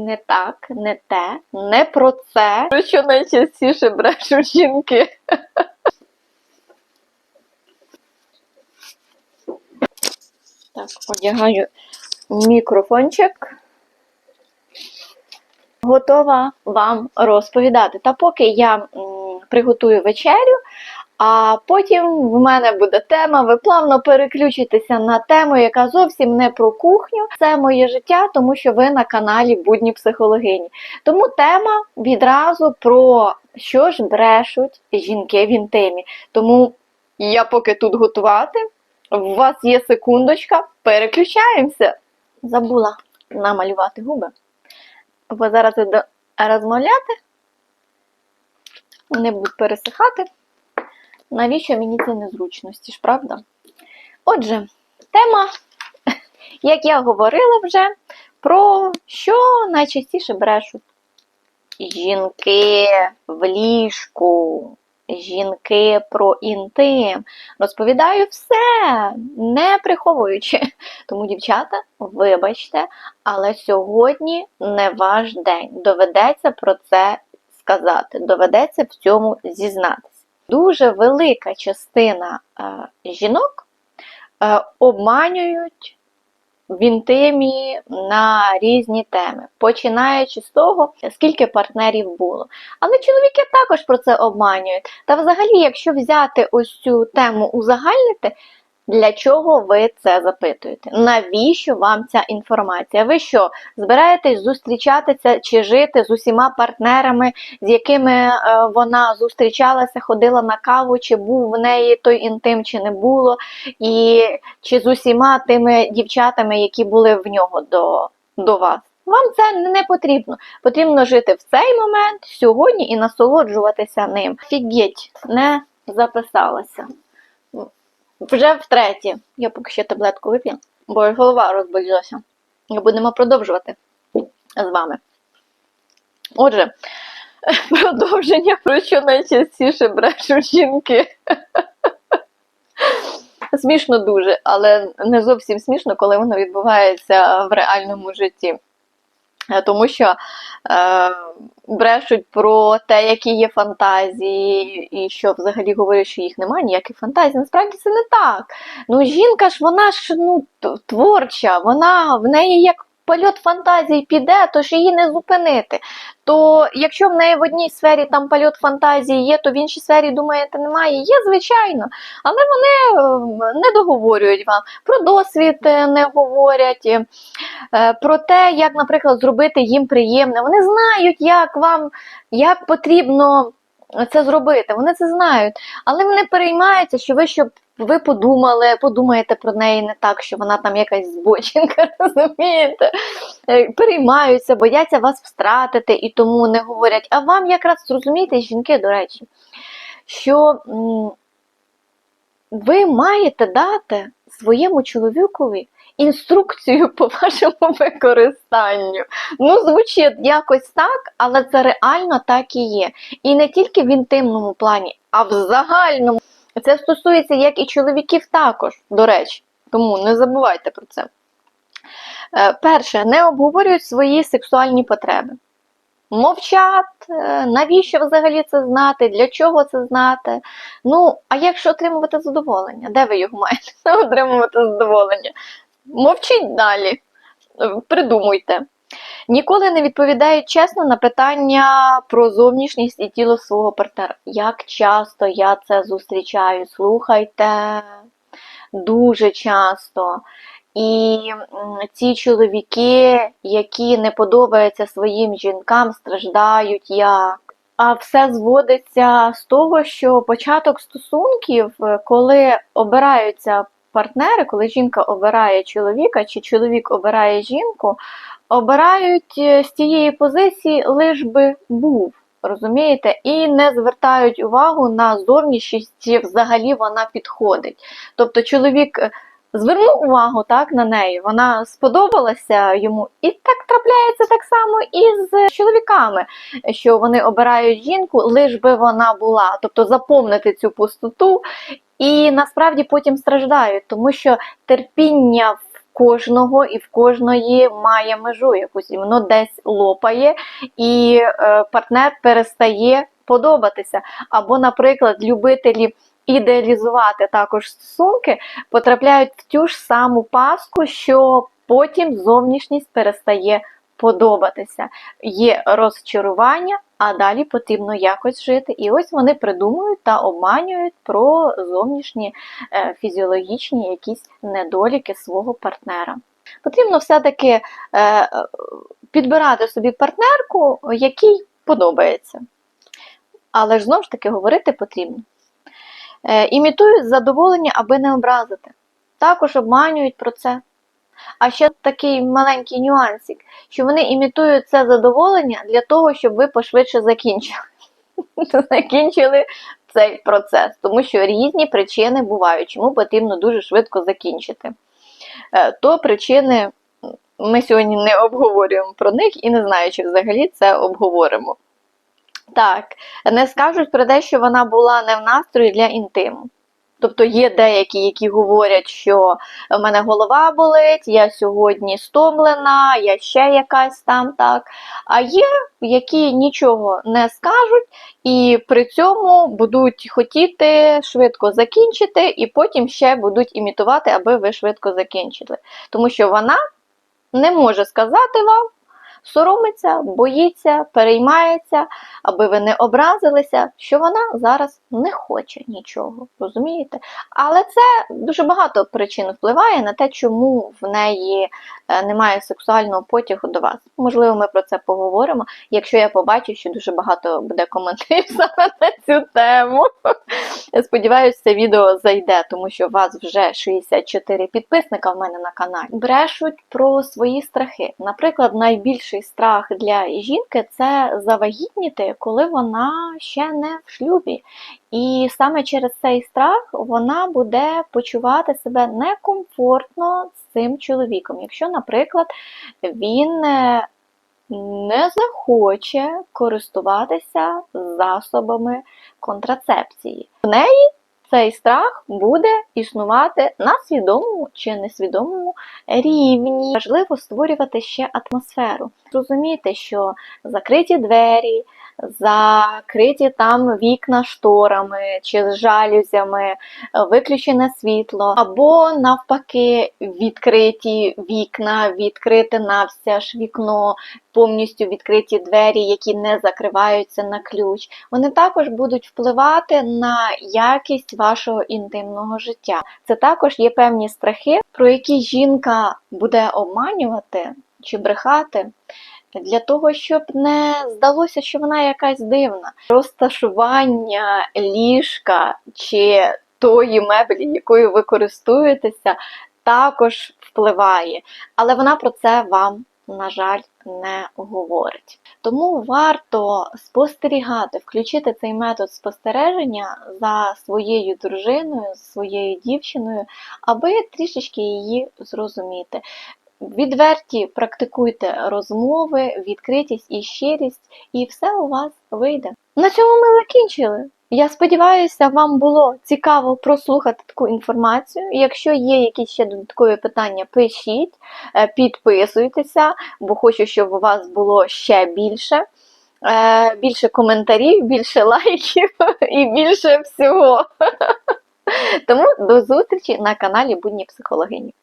Не так, не те, не про це. Про що найчастіше брешуть жінки? Так, одягаю мікрофончик. Готова вам розповідати. Та поки я м, приготую вечерю, а потім в мене буде тема. Ви плавно переключитеся на тему, яка зовсім не про кухню. Це моє життя, тому що ви на каналі Будні психологині. Тому тема відразу про що ж брешуть жінки в інтимі. Тому я поки тут готувати. У вас є секундочка, переключаємося. Забула намалювати губи. Бо зараз розмовляти. Вони будуть пересихати. Навіщо мені ці незручності ж, правда? Отже, тема, як я говорила вже, про що найчастіше брешуть. Жінки в ліжку, жінки про інтим. Розповідаю все, не приховуючи. Тому, дівчата, вибачте, але сьогодні не ваш день. Доведеться про це сказати, доведеться в цьому зізнатися. Дуже велика частина е, жінок е, обманюють в інтимі на різні теми, починаючи з того, скільки партнерів було. Але чоловіки також про це обманюють. Та взагалі, якщо взяти ось цю тему узагальнити, для чого ви це запитуєте? Навіщо вам ця інформація? Ви що, збираєтесь зустрічатися чи жити з усіма партнерами, з якими е, вона зустрічалася, ходила на каву, чи був в неї той інтим, чи не було, і чи з усіма тими дівчатами, які були в нього до, до вас? Вам це не потрібно. Потрібно жити в цей момент сьогодні і насолоджуватися ним. Фігеть, не записалася. Вже втретє. Я поки ще таблетку вип'ю, бо голова розболілася. Будемо продовжувати з вами. Отже, продовження про що найчастіше брешуть жінки. Смішно дуже, але не зовсім смішно, коли воно відбувається в реальному житті. Е, Тому що е, брешуть про те, які є фантазії, і що взагалі говорять, що їх немає ніяких фантазій. Насправді це не так. Ну, жінка ж вона ж ну, творча, вона в неї як польот фантазії піде, то ж її не зупинити. То якщо в неї в одній сфері там польот фантазії є, то в іншій сфері, думаєте, немає? Є, звичайно. Але вони е, не договорюють вам. Про досвід е, не говорять, е, про те, як, наприклад, зробити їм приємне. Вони знають, як вам як потрібно це зробити. Вони це знають. Але вони переймаються, що ви щоб ви подумали, подумаєте про неї не так, що вона там якась збочинка, розумієте? Е, Переймаються, бояться вас втратити і тому не говорять. А вам якраз зрозумієте, жінки, до речі, що ви маєте дати своєму чоловікові інструкцію по вашому використанню. Ну, звучить якось так, але це реально так і є. І не тільки в інтимному плані, а в загальному. Це стосується як і чоловіків також, до речі. Тому не забувайте про це. Е, Перше, не обговорюють свої сексуальні потреби. Мовчать, е, навіщо взагалі це знати, для чого це знати. Ну, а якщо отримувати задоволення, де ви його маєте отримувати задоволення? Мовчіть далі, Е, придумуйте. Ніколи не відповідають чесно на питання про зовнішність і тіло свого партнера. Як часто я це зустрічаю? Слухайте, дуже часто. І ці чоловіки, які не подобаються своїм жінкам, страждають як. А все зводиться з того, що початок стосунків, е, коли обираються партнери, коли жінка обирає чоловіка, чи чоловік обирає жінку, обирають е, з тієї позиції лиш би був. Розумієте, і не звертають увагу на зовнішність, чи взагалі вона підходить. Тобто чоловік е, звернув увагу так на неї, вона сподобалася йому, і так трапляється так само і з чоловіками, що вони обирають жінку, лиш би вона була, тобто заповнити цю пустоту, і насправді потім страждають, тому що терпіння в кожного і в кожної має межу якусь, і воно десь лопає, і е, партнер перестає подобатися. Або, наприклад, любителі ідеалізувати також стосунки потрапляють в ту ж саму паску, що потім зовнішність перестає подобатися. Є розчарування, а далі потрібно якось жити. І ось вони придумують та обманюють про зовнішні е, фізіологічні якісь недоліки свого партнера. Потрібно все-таки е, підбирати собі партнерку, який подобається. Але ж знову ж таки говорити потрібно. Е, імітують задоволення, аби не образити. Також обманюють про це. А ще такий маленький нюансик, що вони імітують це задоволення для того, щоб ви пошвидше закінчили. Закінчили цей процес, тому що різні причини бувають, чому потрібно дуже швидко закінчити. Е, То причини ми сьогодні не обговорюємо про них і не знаю, чи взагалі це обговоримо. Так, не скажуть про те, що вона була не в настрої для інтиму. Тобто є деякі, які говорять, що в мене голова болить, я сьогодні стомлена, я ще якась там так. А є, які нічого не скажуть, і при цьому будуть хотіти швидко закінчити, і потім ще будуть імітувати, аби ви швидко закінчили. Тому що вона не може сказати вам, соромиться, боїться, переймається, аби ви не образилися, що вона зараз не хоче нічого, розумієте? Але це дуже багато причин впливає на те, чому в неї е, немає сексуального потягу до вас. Можливо, ми про це поговоримо, якщо я побачу, що дуже багато буде коментарів саме на цю тему. Сподіваюся, це відео зайде, тому що у вас вже 64 підписника в мене на каналі. Брешуть про свої страхи. Наприклад, найбільший страх для жінки це завагітніти, коли вона ще не в шлюбі. І саме через цей страх вона буде почувати себе некомфортно з цим чоловіком. Якщо, наприклад, він е, не захоче користуватися засобами контрацепції. В неї цей страх буде існувати на свідомому чи несвідомому рівні. Важливо створювати ще атмосферу. Розуміти, що закриті двері, закриті там вікна шторами чи жалюзями, виключене світло, або навпаки відкриті вікна, відкрите навстяж вікно, повністю відкриті двері, які не закриваються на ключ. Вони також будуть впливати на якість вашого інтимного життя. Це також є певні страхи, про які жінка буде обманювати чи брехати. Для того, щоб не здалося, що вона якась дивна. Розташування ліжка чи тої меблі, якою ви користуєтеся, також впливає. Але вона про це вам, на жаль, не говорить. Тому варто спостерігати, включити цей метод спостереження за своєю дружиною, своєю дівчиною, аби трішечки її зрозуміти. Відверті практикуйте розмови, відкритість і щирість, і все у вас вийде. На цьому ми закінчили. Я сподіваюся, вам було цікаво прослухати таку інформацію. Якщо є якісь ще додаткові питання, пишіть, е, підписуйтеся, бо хочу, щоб у вас було ще більше. Е, Більше коментарів, більше лайків і більше всього. Тому до зустрічі на каналі Будні Психологині.